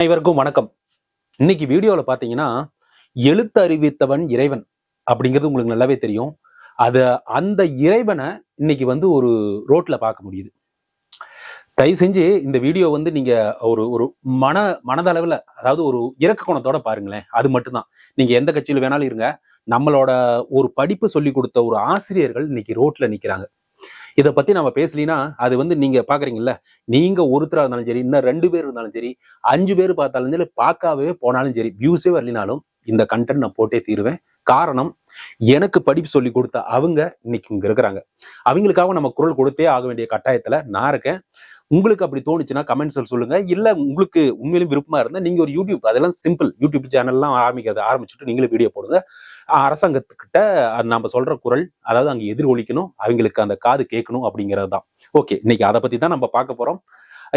அனைவருக்கும் வணக்கம். இன்னைக்கு வீடியோவில் பார்த்தீங்கன்னா எழுத்து அறிவித்தவன் இறைவன் அப்படிங்கிறது உங்களுக்கு நல்லாவே தெரியும். அது அந்த இறைவனை இன்னைக்கு வந்து ஒரு ரோட்ல பார்க்க முடியுது. தயவு செஞ்சு இந்த வீடியோ வந்து நீங்க ஒரு ஒரு மன மனதளவில் அதாவது ஒரு இறக்க குணத்தோட பாருங்களேன். அது மட்டும்தான். நீங்க எந்த கட்சியில் வேணாலும் இருங்க. நம்மளோட ஒரு படிப்பு சொல்லி கொடுத்த ஒரு ஆசிரியர்கள் இன்னைக்கு ரோட்ல நிற்கிறாங்க இதை பத்தி நம்ம பேசலினா அது வந்து நீங்க பாக்குறீங்கல்ல நீங்க ஒருத்தரா இருந்தாலும் சரி இன்னும் ரெண்டு பேர் இருந்தாலும் சரி அஞ்சு பேர் பார்த்தாலும் சரி பார்க்காவே போனாலும் சரி வியூஸே வரலினாலும் இந்த கண்டென்ட் நான் போட்டே தீருவேன். காரணம் எனக்கு படிப்பு சொல்லி கொடுத்த அவங்க இன்னைக்கு இங்க இருக்கிறாங்க. அவங்களுக்காக நம்ம குரல் கொடுத்தே ஆக வேண்டிய கட்டாயத்துல நான் இருக்கேன். உங்களுக்கு அப்படி தோணுச்சுன்னா கமெண்ட்ஸில் சொல்லுங்க. இல்லை உங்களுக்கு உண்மையிலும் விருப்பமா இருந்தால் நீங்க ஒரு யூடியூப் அதெல்லாம் சிம்பிள் யூடியூப் சேனல்லாம் ஆரம்பிக்கிறது ஆரம்பிச்சுட்டு நீங்களும் வீடியோ போடுங்க. அரசாங்கத்துக்கிட்ட அது நம்ம சொல்ற குரல் அதாவது அங்கே எதிரொலிக்கணும் அவங்களுக்கு அந்த காது கேட்கணும் அப்படிங்கிறது தான். ஓகே இன்னைக்கு அதை பத்தி தான் நம்ம பார்க்க போறோம்.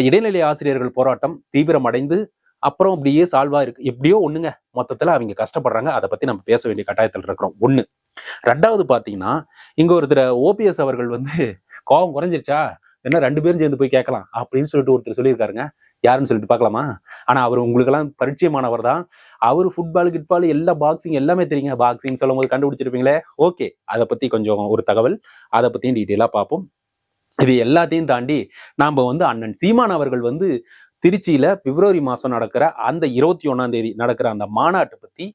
இடைநிலை ஆசிரியர்கள் போராட்டம் தீவிரமடைந்து அப்புறம் அப்படியே சால்வா இருக்கு எப்படியோ ஒண்ணுங்க. மொத்தத்துல அவங்க கஷ்டப்படுறாங்க. அதை பத்தி நம்ம பேச வேண்டிய கட்டாயத்தில் இருக்கிறோம். ஒண்ணு. ரெண்டாவது பாத்தீங்கன்னா இங்க ஒருத்தர் ஓபிஎஸ் அவர்கள் வந்து கோபம் குறைஞ்சிருச்சா? என்ன ரெண்டு பேரும் சேர்ந்து போய் கேட்கலாம் அப்படின்னு சொல்லிட்டு ஒருத்தர் சொல்லியிருக்காருங்க. யாருன்னு சொல்லிட்டு பார்க்கலாமா? ஆனால் அவர் உங்களுக்கெல்லாம் பரிச்சயமானவர் தான். அவர் ஃபுட்பால் கிட்பால் எல்லா பாக்ஸிங் எல்லாமே தெரியுங்க. பாக்ஸிங் சொல்லும் போது கண்டுபிடிச்சிருப்பீங்களே. ஓகே அதை பற்றி கொஞ்சம் ஒரு தகவல். அதை பற்றியும் டீட்டெயிலாக பார்ப்போம். இது எல்லாத்தையும் தாண்டி நாம் வந்து அண்ணன் சீமான் அவர்கள் வந்து திருச்சியில் பிப்ரவரி மாதம் நடக்கிற அந்த இருபத்தி ஒன்றாம் தேதி நடக்கிற அந்த மாநாட்டை பற்றி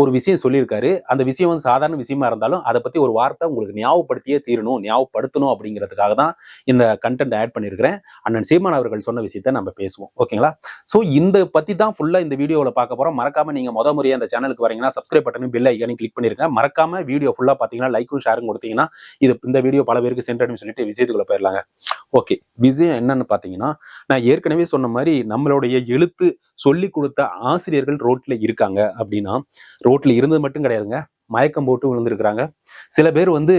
ஒரு விஷயம் சொல்லியிருக்காரு. அந்த விஷயம் வந்து சாதாரண விஷயமா இருந்தாலும் அதை பத்தி ஒரு வார்த்தை உங்களுக்கு ஞாபகப்படுத்தியே தீரணும் ஞாபகப்படுத்தணும் அப்படிங்கிறதுக்காக தான் இந்த கண்டென்ட் ஆட் பண்ணியிருக்கிறேன். அண்ணன் சீமான் அவர்கள் சொன்ன விஷயத்த நம்ம பேசுவோம். ஓகேங்களா? ஸோ இந்த பத்தி தான் ஃபுல்லா இந்த வீடியோவில் பார்க்க போறோம். மறக்காம நீங்க முத முறையாக அந்த சேனலுக்கு வரீங்கன்னா சப்ஸ்கிரைப் பட்டனும் பில் ஐக்கானையும் கிளிக் பண்ணிருக்கேன் மறக்காம வீடியோ ஃபுல்லா பார்த்தீங்கன்னா லைக்கும் ஷேரும் கொடுத்தீங்கன்னா இது இந்த வீடியோ பல பேருக்கு சென்றடையும் சொல்லிட்டு விஷயத்துக்குள்ள போயிடலாங்க. ஓகே விஷயம் என்னன்னு பார்த்தீங்கன்னா நான் ஏற்கனவே சொன்ன மாதிரி நம்மளுடைய எழுத்து சொல்லி கொடுத்த ஆசிரியர்கள் ரோட்ல இருக்காங்க அப்படின்னா ரோட்ல இருந்தது மட்டும் கிடையாதுங்க. மயக்கம் போட்டு விழுந்திருக்கிறாங்க. சில பேர் வந்து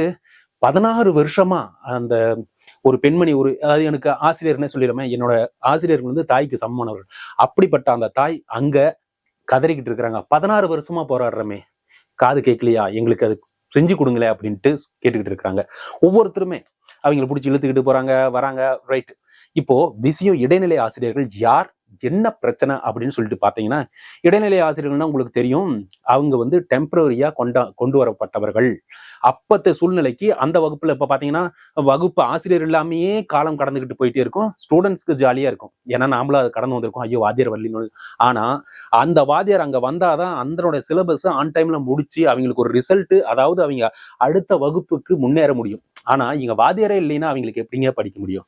பதினாறு வருஷமா அந்த ஒரு பெண்மணி ஒரு அதாவது எனக்கு ஆசிரியர்னே சொல்லிடுமே என்னோட ஆசிரியர்கள் வந்து தாய்க்கு சமமானவர்கள். அப்படிப்பட்ட அந்த தாய் அங்க கதறிக்கிட்டு இருக்கிறாங்க. பதினாறு வருஷமா போராடுறமே. காது கேட்கலையா? எங்களுக்கு அது செஞ்சு கொடுங்களே அப்படின்ட்டு கேட்டுக்கிட்டு இருக்காங்க ஒவ்வொருத்தருமே அவங்களை பிடிச்சி இழுத்துக்கிட்டு போறாங்க வராங்க ரைட் இப்போ விஷயம் இடைநிலை ஆசிரியர்கள் யார்? என்ன பிரச்சனை அப்படின்னு சொல்லிட்டு பார்த்தீங்கன்னா இடைநிலை ஆசிரியர்கள்னா உங்களுக்கு தெரியும் அவங்க வந்து டெம்பரரியா கொண்டா கொண்டு வரப்பட்டவர்கள். அப்பத்த சூழ்நிலைக்கு அந்த வகுப்புல இப்ப பாத்தீங்கன்னா வகுப்பு ஆசிரியர் இல்லாமையே காலம் கடந்துகிட்டு போயிட்டே இருக்கும். ஸ்டூடெண்ட்ஸ்க்கு ஜாலியா இருக்கும். ஏன்னா நாமளும் அதை கடந்து வந்திருக்கோம். ஐயோ வாத்தியார் வரலின்னு ஆனா அந்த வாத்தியார் அங்க வந்தாதான் அதனோட சிலபஸ் ஆன் டைம்ல முடிச்சு அவங்களுக்கு ஒரு ரிசல்ட் அதாவது அவங்க அடுத்த வகுப்புக்கு முன்னேற முடியும். ஆனால் இங்க வாத்தியாரே இல்லைன்னா அவங்களுக்கு எப்படிங்க படிக்க முடியும்?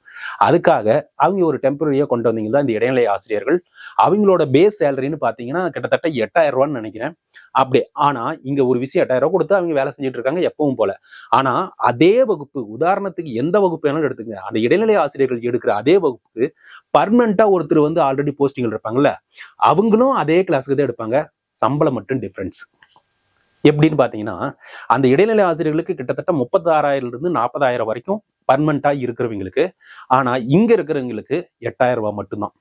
அதுக்காக அவங்க ஒரு டெம்பரரியா கொண்டு வந்தீங்கன்னா இந்த இடைநிலை ஆசிரியர்கள். அவங்களோட பேஸ் சேலரின்னு பாத்தீங்கன்னா கிட்டத்தட்ட எட்டாயிரம் ரூபான்னு நினைக்கிறேன். அப்படி ஆனா இங்க ஒரு விஷயம் எட்டாயிரம் ரூபா கொடுத்து அவங்க வேலை செஞ்சுட்டு இருக்காங்க எப்பவும் போல. ஆனா அதே வகுப்பு உதாரணத்துக்கு எந்த வகுப்பு வேணாலும் எடுத்துங்க அந்த இடைநிலை ஆசிரியர்கள் எடுக்கிற அதே வகுப்புக்கு பர்மனண்டா ஒருத்தர் வந்து ஆல்ரெடி போஸ்டிங்கில் இருப்பாங்கல்ல அவங்களும் அதே கிளாஸுக்கு தான் எடுப்பாங்க. சம்பளம் மட்டும் டிஃப்ரென்ஸ் எப்படின்னு பார்த்தீங்கன்னா அந்த இடைநிலை ஆசிரியர்களுக்கு கிட்டத்தட்ட முப்பத்தாறாயிரம்லேருந்து நாற்பதாயிரம் வரைக்கும் பர்மனண்ட்டாக இருக்கிறவங்களுக்கு ஆனால் இங்கே இருக்கிறவங்களுக்கு எட்டாயிரம் ரூபாய் மட்டும்தான்.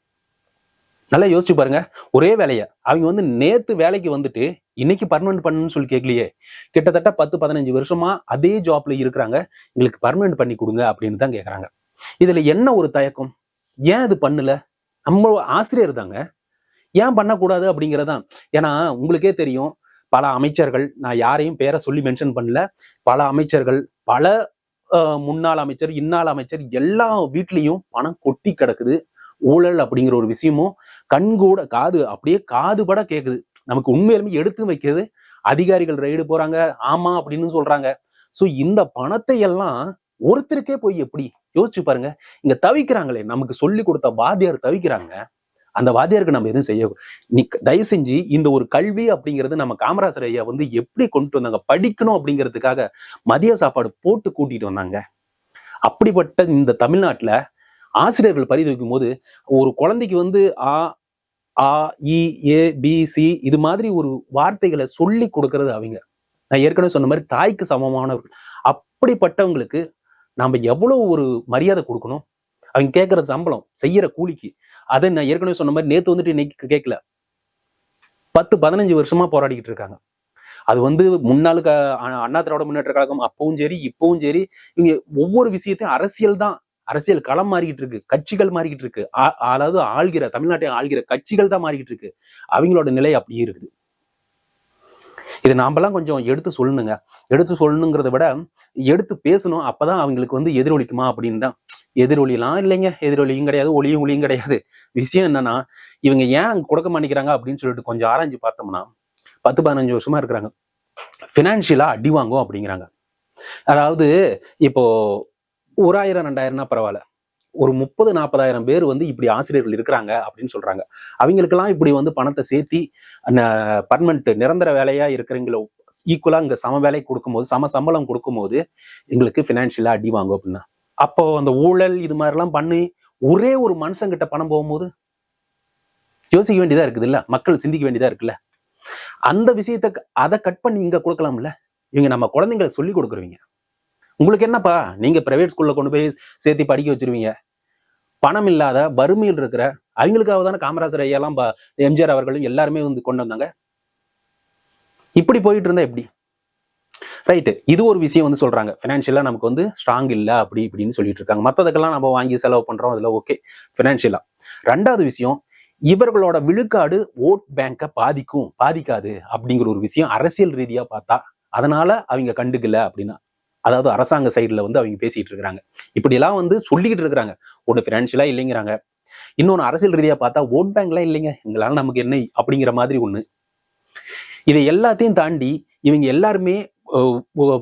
நல்லா யோசிச்சு பாருங்க. ஒரே வேலையை. அவங்க வந்து நேத்து வேலைக்கு வந்துட்டு இன்னைக்கு பர்மனெண்ட் பண்ணுன்னு சொல்லி கேட்கலையே. கிட்டத்தட்ட பத்து பதினஞ்சு வருஷமா அதே ஜாப்ல இருக்கிறாங்க. எங்களுக்கு பர்மனெண்ட் பண்ணி கொடுங்க அப்படின்னு தான் கேட்குறாங்க இதுல என்ன ஒரு தயக்கம்? ஏன் இது பண்ணல? நம்ம ஆசிரியர் தாங்க. ஏன் பண்ணக்கூடாது அப்படிங்கிறதான். ஏன்னா உங்களுக்கே தெரியும் பல அமைச்சர்கள் நான் யாரையும் பேரை சொல்லி மென்ஷன் பண்ணல. பல அமைச்சர்கள் பல முன்னாள் அமைச்சர் இன்னாள் அமைச்சர் எல்லா வீட்லேயும் பணம் கொட்டி கிடக்குது. ஊழல் அப்படிங்கிற ஒரு விஷயமும் கண்கூட காது அப்படியே காதுபட கேட்குது நமக்கு உண்மையிலுமே எடுத்து வைக்கிறது அதிகாரிகள் ரைடு போறாங்க ஆமா அப்படின்னு சொல்றாங்க. ஸோ இந்த பணத்தை எல்லாம் ஒருத்தருக்கே போய் எப்படி? யோசிச்சு பாருங்க. இங்க தவிக்கிறாங்களே நமக்கு சொல்லி கொடுத்த வாத்தியார் தவிக்கிறாங்க. அந்த வாத்தியாருக்கு நம்ம எதுவும் செய்ய நீ தயவு செஞ்சு இந்த ஒரு கல்வி அப்படிங்கிறது நம்ம காமராசர் ஐயா வந்து எப்படி கொண்டு வந்தாங்க? படிக்கணும் அப்படிங்கிறதுக்காக மதிய சாப்பாடு போட்டு கூட்டிட்டு வந்தாங்க. அப்படிப்பட்ட இந்த தமிழ்நாட்டில் ஆசிரியர்கள் பரிதவிக்கும் போது ஒரு குழந்தைக்கு வந்து ஆ ஆ இ ஏ பி சி இது மாதிரி ஒரு வார்த்தைகளை சொல்லி கொடுக்கறது அவங்க. நான் ஏற்கனவே சொன்ன மாதிரி தாய்க்கு சமமானவர்கள். அப்படிப்பட்டவங்களுக்கு நாம் எவ்வளோ ஒரு மரியாதை கொடுக்கணும்? அவங்க கேட்குற சம்பளம் செய்கிற கூலிக்கு அதை நான் ஏற்கனவே சொன்ன மாதிரி நேத்து வந்துட்டு இன்னைக்கு கேட்கல. பத்து பதினஞ்சு வருஷமா போராடிக்கிட்டு இருக்காங்க. அது வந்து முன்னாள் க- அண்ணா திராவிட முன்னேற்ற கழகம் அப்பவும் சரி இப்பவும் சரி இவங்க ஒவ்வொரு விஷயத்தையும் அரசியல் தான். அரசியல் களம் மாறிக்கிட்டு இருக்கு கட்சிகள் மாறிக்கிட்டு இருக்கு. ஆ- அதாவது ஆள்கிற தமிழ்நாட்டை ஆள்கிற கட்சிகள் தான் மாறிக்கிட்டு இருக்கு. அவங்களோட நிலை அப்படியே இருக்குது. இது நாமெல்லாம் கொஞ்சம் எடுத்து சொல்லணுங்க. எடுத்து சொல்லணுங்கிறத விட எடுத்து பேசணும் அப்பதான் அவங்களுக்கு வந்து எதிரொலிக்குமா அப்படின்னு தான் எதிரொலிலாம் இல்லைங்க. எதிரொலியும் கிடையாது ஒளியும் ஒளியும் கிடையாது. விஷயம் என்னன்னா இவங்க ஏன் அங்கே கொடுக்க மாட்டேங்கிறாங்க அப்படின்னு சொல்லிட்டு கொஞ்சம் ஆராய்ஞ்சு பார்த்தோம்னா பத்து பதினஞ்சு வருஷமா இருக்கிறாங்க. ஃபினான்ஷியலாக அடி வாங்கும் அப்படிங்கிறாங்க. அதாவது இப்போ ஒரு ஆயிரம் ரெண்டாயிரம்னா பரவாயில்ல. ஒரு முப்பது நாற்பதாயிரம் பேர் வந்து இப்படி ஆசிரியர்கள் இருக்கிறாங்க அப்படின்னு சொல்றாங்க. அவங்களுக்கெல்லாம் இப்படி வந்து பணத்தை சேர்த்தி பர்மனண்ட் நிரந்தர வேலையா இருக்கிறவங்கள ஈக்குவலா இங்க சம வேலை கொடுக்கும்போது சம சம்பளம் கொடுக்கும்போது எங்களுக்கு ஃபினான்ஷியலா அடி வாங்கும் அப்படின்னா அப்போ அந்த ஊழல் இது மாதிரிலாம் பண்ணி ஒரே ஒரு மனுஷங்கிட்ட பணம் போகும்போது யோசிக்க வேண்டியதா இருக்குது இல்ல மக்கள் சிந்திக்க வேண்டியதா இருக்குல்ல? அந்த விஷயத்த அதை கட் பண்ணி இங்க கொடுக்கலாம்ல? இவங்க நம்ம குழந்தைங்களை சொல்லி கொடுக்குறவங்க. உங்களுக்கு என்னப்பா? நீங்க பிரைவேட் ஸ்கூல்ல கொண்டு போய் சேர்த்து படிக்க வச்சிருவீங்க. பணம் இல்லாத வறுமையில் இருக்கிற அவங்களுக்காக தானே காமராஜர் ஐயாலாம் ப- எம்ஜிஆர் அவர்களும் எல்லாருமே வந்து கொண்டு வந்தாங்க. இப்படி போயிட்டு இருந்தா எப்படி? ரைட்டு இது ஒரு விஷயம் வந்து சொல்றாங்க. ஃபினான்ஷியலா நமக்கு வந்து ஸ்ட்ராங் இல்லை அப்படி இப்படின்னு சொல்லிட்டு இருக்காங்க. மற்றதுக்கெல்லாம் நம்ம வாங்கி செலவு பண்றோம் அதில் ஓகே ஃபினான்ஷியலா ரெண்டாவது விஷயம் இவர்களோட விழுக்காடு ஓட் பேங்கை பாதிக்கும் பாதிக்காது அப்படிங்கிற ஒரு விஷயம் அரசியல் ரீதியா பார்த்தா அதனால அவங்க கண்டுக்கல அப்படின்னா அதாவது அரசாங்க சைடுல வந்து அவங்க பேசிட்டு இருக்காங்க இப்படியெல்லாம் வந்து சொல்லிக்கிட்டு இருக்கிறாங்க. ஒன்று ஃபினான்ஷியலா இல்லைங்கிறாங்க. இன்னொன்று அரசியல் ரீதியா பார்த்தா ஓட் பேங்க்லாம் இல்லைங்க. எங்களால நமக்கு என்ன அப்படிங்கிற மாதிரி ஒண்ணு. இதை எல்லாத்தையும் தாண்டி இவங்க எல்லாருமே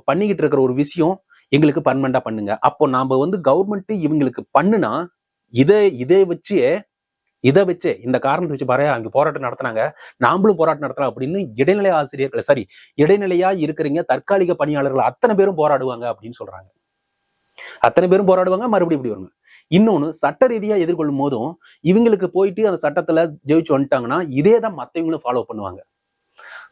பண்ணிக்கிட்டு இருக்கிற ஒரு விஷயம் எங்களுக்கு பர்மனண்டா பண்ணுங்க. அப்போ நாம வந்து கவர்மெண்ட் இவங்களுக்கு பண்ணுனா இதை இதை வச்சு இதை வச்சு இந்த காரணத்தை வச்சு பாரு அங்கே போராட்டம் நடத்தினாங்க நாமளும் போராட்டம் நடத்தலாம் அப்படின்னு இடைநிலை ஆசிரியர்கள் சாரி இடைநிலையா இருக்கிறீங்க தற்காலிக பணியாளர்கள் அத்தனை பேரும் போராடுவாங்க அப்படின்னு சொல்றாங்க. அத்தனை பேரும் போராடுவாங்க மறுபடியும் இப்படி வருவாங்க இன்னொன்னு சட்ட ரீதியா எதிர்கொள்ளும் போதும் இவங்களுக்கு போயிட்டு அந்த சட்டத்துல ஜெயிச்சு வந்துட்டாங்கன்னா இதே தான் மத்தவங்களும் ஃபாலோ பண்ணுவாங்க.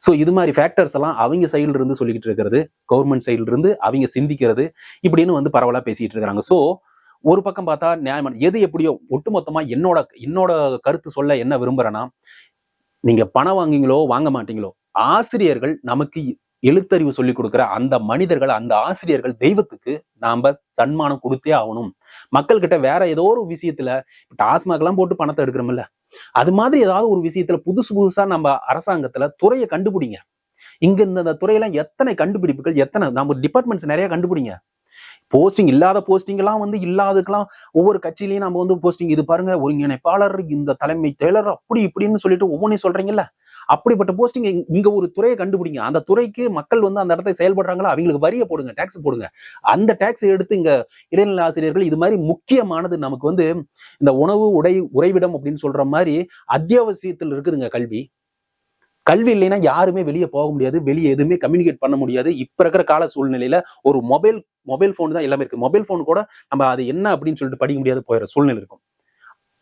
ஸோ இது மாதிரி ஃபேக்டர்ஸ் எல்லாம் அவங்க சைடில் இருந்து சொல்லிக்கிட்டு இருக்கிறது கவர்மெண்ட் சைடில் இருந்து அவங்க சிந்திக்கிறது இப்படின்னு வந்து பரவலா பேசிகிட்டு இருக்கிறாங்க. ஸோ ஒரு பக்கம் பார்த்தா நியாயமான எது எப்படியோ ஒட்டுமொத்தமா என்னோட என்னோட கருத்து சொல்ல என்ன விரும்புறேன்னா நீங்க பணம் வாங்குங்களோ வாங்க மாட்டீங்களோ ஆசிரியர்கள் நமக்கு எழுத்தறிவு சொல்லி கொடுக்கிற அந்த மனிதர்கள் அந்த ஆசிரியர்கள் தெய்வத்துக்கு நாம சன்மானம் கொடுத்தே ஆகணும். மக்கள் கிட்ட வேற ஏதோ ஒரு விஷயத்துல டாஸ்மாக் எல்லாம் போட்டு பணத்தை எடுக்கிறோம்ல அது மாதிரி ஏதாவது ஒரு விஷயத்துல புதுசு புதுசா நம்ம அரசாங்கத்துல துறையை கண்டுபிடிங்க. இங்க இந்த துறையெல்லாம் எத்தனை கண்டுபிடிப்புகள் எத்தனை நம்ம டிபார்ட்மெண்ட்ஸ் நிறைய கண்டுபிடிங்க. போஸ்டிங் இல்லாத போஸ்டிங் எல்லாம் வந்து இல்லாததுக்கெல்லாம் ஒவ்வொரு கட்சியிலையும் நம்ம வந்து போஸ்டிங் இது பாருங்க ஒருங்கிணைப்பாளர் இந்த தலைமை செயலர் அப்படி இப்படின்னு சொல்லிட்டு ஒவ்வொன்றையும் சொல்றீங்கல்ல? அப்படிப்பட்ட போஸ்டிங் இங்க ஒரு துறையை கண்டுபிடிங்க. அந்த துறைக்கு மக்கள் வந்து அந்த இடத்துல செயல்படுறாங்களா? அவங்களுக்கு வரியை போடுங்க டாக்ஸ் போடுங்க. அந்த டாக்ஸ் எடுத்து இங்க இடைநிலை ஆசிரியர்கள் இது மாதிரி முக்கியமானது நமக்கு வந்து இந்த உணவு உடை உறைவிடம் அப்படின்னு சொல்ற மாதிரி அத்தியாவசியத்தில் இருக்குதுங்க கல்வி. கல்வி இல்லைன்னா யாருமே வெளியே போக முடியாது வெளியே எதுவுமே கம்யூனிகேட் பண்ண முடியாது. இப்ப இருக்கிற கால சூழ்நிலையில ஒரு மொபைல் மொபைல் ஃபோன் தான் எல்லாமே இருக்கு. மொபைல் ஃபோன் கூட நம்ம அது என்ன அப்படின்னு சொல்லிட்டு படிக்க முடியாது போயிடுற சூழ்நிலை இருக்கும்.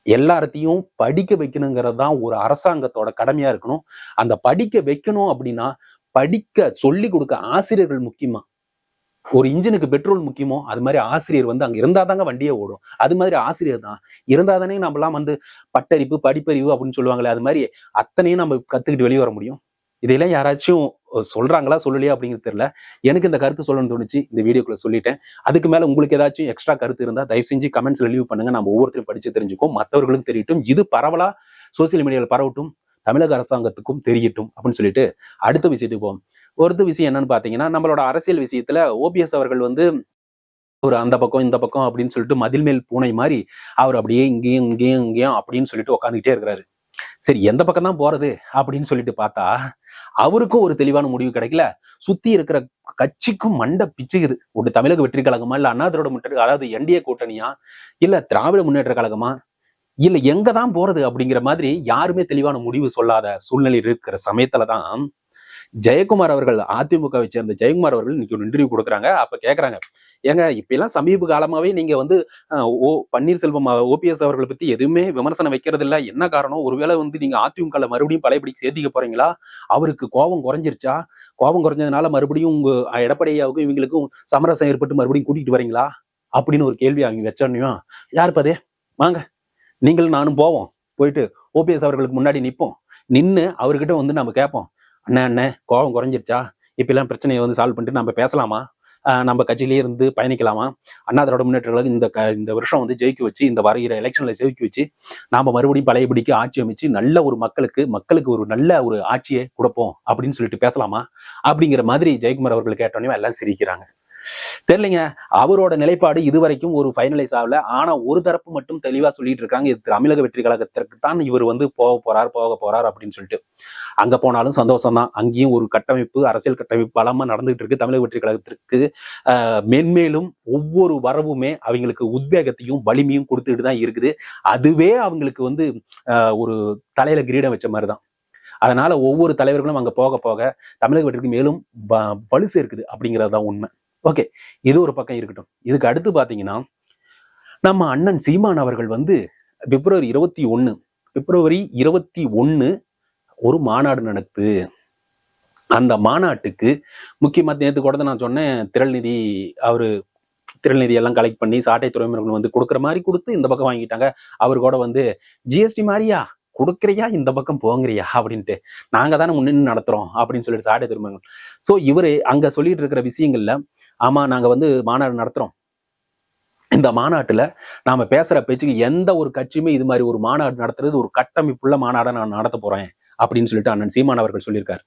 எல்லார்த்தையும் படிக்க வைக்கணுங்கிறது தான் ஒரு அரசாங்கத்தோட கடமையா இருக்கணும். அந்த படிக்க வைக்கணும் அப்படின்னா படிக்க சொல்லி கொடுக்க ஆசிரியர்கள் முக்கியமா? ஒரு இன்ஜினுக்கு பெட்ரோல் முக்கியமோ? அது மாதிரி ஆசிரியர் வந்து அங்க இருந்தா தாங்க வண்டியே ஓடும். அது மாதிரி ஆசிரியர் தான். இருந்தால் தானே நம்மலாம் வந்து பட்டறிவு படிப்பறிவு அப்படின்னு சொல்லுவாங்களே அது மாதிரி அத்தனையும் நம்ம கத்துக்கிட்டு வெளியே வர முடியும். இதையெல்லாம் யாராச்சும் சொல்கிறாங்களா சொல்லலையா அப்படிங்கிறது தெரியல. எனக்கு இந்த கருத்து சொல்லணும்னு தோணுச்சு. இந்த வீடியோக்குள்ள சொல்லிட்டேன். அதுக்கு மேலே உங்களுக்கு ஏதாச்சும் எக்ஸ்ட்ரா கருத்து இருந்தால் தயவு செஞ்சு கமெண்ட்ஸில் லீவ் பண்ணுங்க. நம்ம ஒவ்வொருத்தரும் படிச்சு தெரிஞ்சுக்கோம் மற்றவர்களுக்கும் தெரியட்டும். இது பரவலாக சோசியல் மீடியாவில் பரவட்டும். தமிழக அரசாங்கத்துக்கும் தெரியட்டும் அப்படின்னு சொல்லிட்டு அடுத்த விஷயத்துக்கு போவோம். ஒருத்த விஷயம் என்னன்னு பார்த்தீங்கன்னா நம்மளோட அரசியல் விஷயத்தில் ஓபிஎஸ் அவர்கள் வந்து ஒரு அந்த பக்கம் இந்த பக்கம் அப்படின்னு சொல்லிட்டு மதில் மேல் பூனை மாதிரி அவர் அப்படியே இங்கேயும் இங்கேயும் இங்கேயும் அப்படின்னு சொல்லிட்டு உட்காந்துக்கிட்டே இருக்கிறாரு. சரி எந்த பக்கம் தான் போறது அப்படின்னு சொல்லிட்டு பார்த்தா அவருக்கும் ஒரு தெளிவான முடிவு கிடைக்கல. சுத்தி இருக்கிற கட்சிக்கும் மண்டை பிச்சுக்குது. ஒரு தமிழக வெற்றி கழகமா இல்ல அண்ணா திராவிட முன்னேற்ற அதாவது என்டிஏ கூட்டணியா? இல்ல திராவிட முன்னேற்ற கழகமா? இல்ல எங்க தான் போறது அப்படிங்கிற மாதிரி யாருமே தெளிவான முடிவு சொல்லாத சூழ்நிலை இருக்கிற சமயத்துல தான் ஜெயக்குமார் அவர்கள் அதிமுகவை சேர்ந்த ஜெயக்குமார் அவர்கள் இன்னைக்கு ஒரு இன்டர்வியூ கொடுக்குறாங்க. அப்ப கேக்குறாங்க ஏங்க இப்பெல்லாம் சமீப காலமாவே நீங்க வந்து ஓ பன்னீர்செல்வம் ஓபிஎஸ் அவர்களை பத்தி எதுவுமே விமர்சனம் வைக்கிறது இல்லை என்ன காரணம்? ஒருவேளை வந்து நீங்க அதிமுக மறுபடியும் பழையபடி சேர்த்திக்க போறீங்களா? அவருக்கு கோபம் குறைஞ்சிருச்சா? கோபம் குறைஞ்சதுனால மறுபடியும் உங்க எடப்பாடியாவுக்கும் இவங்களுக்கும் சமரசம் ஏற்பட்டு மறுபடியும் கூட்டிட்டு வரீங்களா? அப்படின்னு ஒரு கேள்வி அவங்க வச்சோன்னையும் யார் பதே வாங்க. நீங்களும் நானும் போவோம். போயிட்டு ஓபிஎஸ் அவர்களுக்கு முன்னாடி நிற்போம் நின்று அவர்கிட்ட வந்து நம்ம கேட்போம் அண்ணே அண்ணே கோபம் குறைஞ்சிருச்சா? இப்பெல்லாம் பிரச்சனையை வந்து சால்வ் பண்ணிட்டு நம்ம பேசலாமா? நம்ம கட்சியிலேயே இருந்து பயணிக்கலாமா? அண்ணா திராவிட முன்னேற்ற இந்த க- இந்த வருஷம் வந்து ஜெயிக்க வச்சு இந்த வருகிற எலெக்ஷன்ல ஜெயிக்க வச்சு நாம மறுபடியும் பழையபடிக்கு ஆட்சி அமைச்சு நல்ல ஒரு மக்களுக்கு மக்களுக்கு ஒரு நல்ல ஒரு ஆட்சியை கொடுப்போம் அப்படின்னு சொல்லிட்டு பேசலாமா? அப்படிங்கிற மாதிரி ஜெயக்குமார் அவர்கள் கேட்டோன்னே எல்லாம் சிரிக்கிறாங்க. தெரியலைங்க. அவரோட நிலைப்பாடு இதுவரைக்கும் ஒரு ஃபைனலைஸ் ஆகல. ஆனா ஒரு தரப்பு மட்டும் தெளிவா சொல்லிட்டு இருக்காங்க. இது தமிழக வெற்றி கழகத்திற்கு தான் இவர் வந்து போக போறார் போக போறார் அப்படின்னு சொல்லிட்டு. அங்க போனாலும் சந்தோஷம் தான் அங்கேயும் ஒரு கட்டமைப்பு அரசியல் கட்டமைப்பு பலமா நடந்துகிட்டு இருக்கு தமிழக வெற்றி கழகத்திற்கு மென்மேலும் ஒவ்வொரு வரவுமே அவங்களுக்கு உத்வேகத்தையும் வலிமையும் கொடுத்துட்டு தான் இருக்குது. அதுவே அவங்களுக்கு வந்து ஒரு தலையில கிரீடம் வச்ச மாதிரி தான் அதனால ஒவ்வொரு தலைவர்களும் அங்க போக போக தமிழக வெற்றிக்கு மேலும் வலு சேர்க்குது அப்படிங்கிறது தான் உண்மை. ஓகே இது ஒரு பக்கம் இருக்கட்டும். இதுக்கு அடுத்து பாத்தீங்கன்னா நம்ம அண்ணன் சீமான் அவர்கள் வந்து பிப்ரவரி இருபத்தி ஒன்று பிப்ரவரி இருபத்தி ஒன்று ஒரு மாநாடு நடக்குது. அந்த மாநாட்டுக்கு முக்கியமாக நேற்று கூட நான் சொன்னேன் திரள்நிதி அவர் திரள்நிதி எல்லாம் கலெக்ட் பண்ணி சாட்டை துறைமுறைகள் வந்து கொடுக்குற மாதிரி கொடுத்து இந்த பக்கம் வாங்கிட்டாங்க. அவர் கூட வந்து ஜிஎஸ்டி மாதிரியா கொடுக்குறியா? இந்த பக்கம் போங்கிறியா? அப்படின்ட்டு. நாங்கள் தானே முன்னின்று நடத்துகிறோம் அப்படின்னு சொல்லிட்டு சாட்டை துறைமுகங்கள். ஸோ இவரு அங்கே சொல்லிட்டு இருக்கிற விஷயங்கள்ல ஆமாம் நாங்கள் வந்து மாநாடு நடத்துகிறோம் இந்த மாநாட்டில் நாம் பேசுகிற பேச்சுக்கு எந்த ஒரு கட்சியுமே இது மாதிரி ஒரு மாநாடு நடத்துறது ஒரு கட்டமைப்புள்ள மாநாடை நான் நடத்த போகிறேன் அப்படின்னு சொல்லிட்டு அண்ணன் சீமான் அவர்கள் சொல்லியிருக்காரு.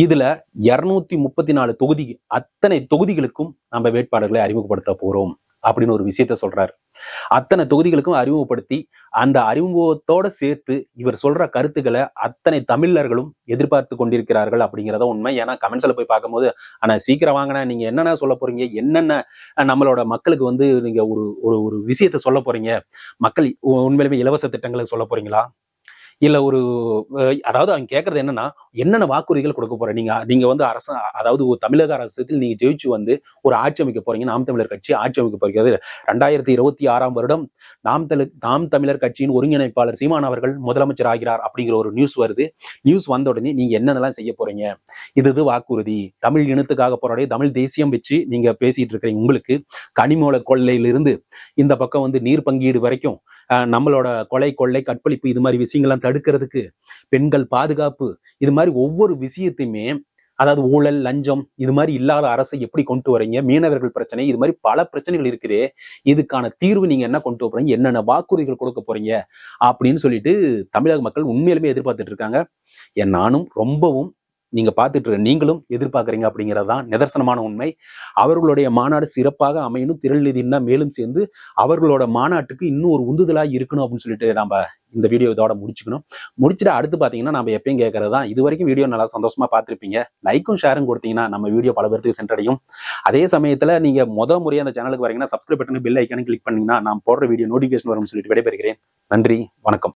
இதுல இருநூத்தி முப்பத்தி நாலு தொகுதி அத்தனை தொகுதிகளுக்கும் நம்ம வேட்பாளர்களை அறிமுகப்படுத்த போறோம் அப்படின்னு ஒரு விஷயத்த சொல்றாரு. அத்தனை தொகுதிகளுக்கும் அறிமுகப்படுத்தி அந்த அறிமுகத்தோட சேர்த்து இவர் சொல்ற கருத்துக்களை அத்தனை தமிழர்களும் எதிர்பார்த்து கொண்டிருக்கிறார்கள் அப்படிங்கிறத உண்மை. ஏன்னா கமெண்ட்ஸ்ல போய் பார்க்கும்போது ஆனா சீக்கிரம் வாங்கினா நீங்க என்னென்ன சொல்ல போறீங்க? என்னென்ன நம்மளோட மக்களுக்கு வந்து நீங்க ஒரு ஒரு ஒரு விஷயத்த சொல்ல போறீங்க? மக்கள் உண்மையிலுமே இலவச திட்டங்களை சொல்ல போறீங்களா? இல்ல ஒரு அதாவது அவங்க கேட்கறது என்னன்னா என்னென்ன வாக்குறுதிகள் கொடுக்க போற நீங்க நீங்க வந்து அரசு அதாவது ஒரு தமிழக அரசுக்கு நீங்க ஜெயிச்சு வந்து ஒரு ஆட்சி அமைக்க போறீங்க. நாம் தமிழர் கட்சி ஆட்சி அமைக்க போகிறது. ரெண்டாயிரத்தி இருபத்தி ஆறாம் வருடம் நாம் தமிழ் நாம் தமிழர் கட்சியின் ஒருங்கிணைப்பாளர் சீமான் அவர்கள் முதலமைச்சர் ஆகிறார் அப்படிங்கிற ஒரு நியூஸ் வருது. நியூஸ் வந்த உடனே நீங்க என்னென்னலாம் செய்ய போறீங்க? இது இது வாக்குறுதி. தமிழ் இனத்துக்காக போராடி தமிழ் தேசியம் வச்சு நீங்க பேசிட்டு இருக்கிறீங்க. உங்களுக்கு கனிமூல கொள்ளையிலிருந்து இந்த பக்கம் வந்து நீர் பங்கீடு வரைக்கும் நம்மளோட கொலை கொள்ளை கற்பழிப்பு இது மாதிரி விஷயங்கள்லாம் தடுக்கிறதுக்கு பெண்கள் பாதுகாப்பு இது மாதிரி ஒவ்வொரு விஷயத்தையுமே அதாவது ஊழல் லஞ்சம் இது மாதிரி இல்லாத அரசை எப்படி கொண்டு வரீங்க? மீனவர்கள் பிரச்சனை இது மாதிரி பல பிரச்சனைகள் இருக்குது. இதுக்கான தீர்வு நீங்க என்ன கொண்டு போறீங்க என்னென்ன வாக்குறுதிகள் கொடுக்க போறீங்க? அப்படின்னு சொல்லிட்டு தமிழக மக்கள் உண்மையிலுமே எதிர்பார்த்துட்டு இருக்காங்க. நானும் ரொம்பவும் நீங்க பார்த்துட்டு நீங்களும் எதிர்பார்க்குறீங்க அப்படிங்கிறது தான் நிதர்சனமான உண்மை. அவர்களுடைய மாநாடு சிறப்பாக அமையணும். திரள்நிதினா மேலும் சேர்ந்து அவர்களோட மாநாட்டுக்கு இன்னும் ஒரு உந்துதலாக இருக்கணும் அப்படின்னு சொல்லிட்டு நம்ம இந்த வீடியோ இதோட முடிச்சுக்கணும். முடிச்சுட்டு அடுத்து பார்த்தீங்கன்னா நம்ம எப்பயும் கேட்கறது தான் இது வரைக்கும் வீடியோ நல்லா சந்தோஷமா பார்த்துருப்பீங்க. லைக்கும் ஷேரும் கொடுத்தீங்கன்னா நம்ம வீடியோ பல பேருக்கு சென்றடையும். அதே சமயத்தில் நீங்கள் முத முறையாக அந்த சேனலுக்கு வரீங்கன்னா subscribe button bell icon click பண்ணீங்கன்னா நான் போடுற வீடியோ நோட்டிஃபிகேஷன் வரும்னு சொல்லிட்டு விடைபெறுகிறேன். நன்றி வணக்கம்.